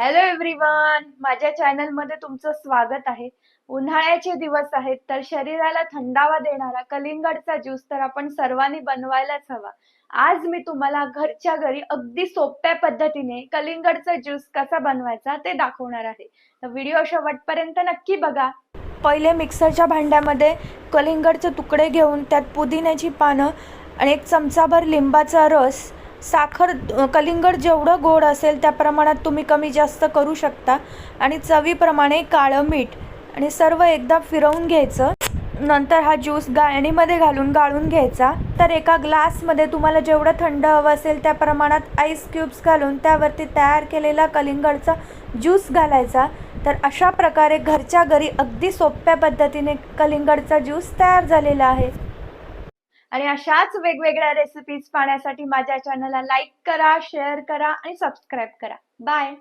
Hello everyone माझ्या चॅनलमध्ये तुमचं स्वागत आहे. उन्हाळ्याचे दिवस आहेत तर शरीराला थंडावा देणारा कलिंगडचा ज्यूस तर आपण सर्वांनी बनवायलाच हवा. आज मी तुम्हाला घरच्या घरी अगदी सोप्या पद्धतीने कलिंगडचा ज्यूस कसा बनवायचा ते दाखवणार आहे. तर व्हिडिओ शेवटपर्यंत नक्की बघा. पहिले मिक्सरच्या भांड्यामध्ये कलिंगडचे तुकडे घेऊन त्यात पुदिन्याची पानं आणि एक चमचाभर लिंबाचा रस साखर कलिंगड जेवढं गोड असेल त्या प्रमाणात तुम्ही कमी जास्त करू शकता. आणि चवीप्रमाणे काळं मीठ आणि सर्व एकदा फिरवून घ्यायचं. नंतर हा ज्यूस गाळणीमध्ये घालून गाळून घ्यायचा. तर एका ग्लासमध्ये तुम्हाला जेवढं थंड हवं असेल त्या प्रमाणात आईस क्यूब्स घालून त्यावरती तयार केलेला कलिंगडचा ज्यूस घालायचा. तर अशा प्रकारे घरच्या घरी अगदी सोप्या पद्धतीने कलिंगडचा ज्यूस तयार झालेला आहे. आणि अशाच वेगवेगळ्या रेसिपीज पाहण्यासाठी माझ्या चॅनलला लाईक करा शेअर करा आणि सबस्क्राईब करा. बाय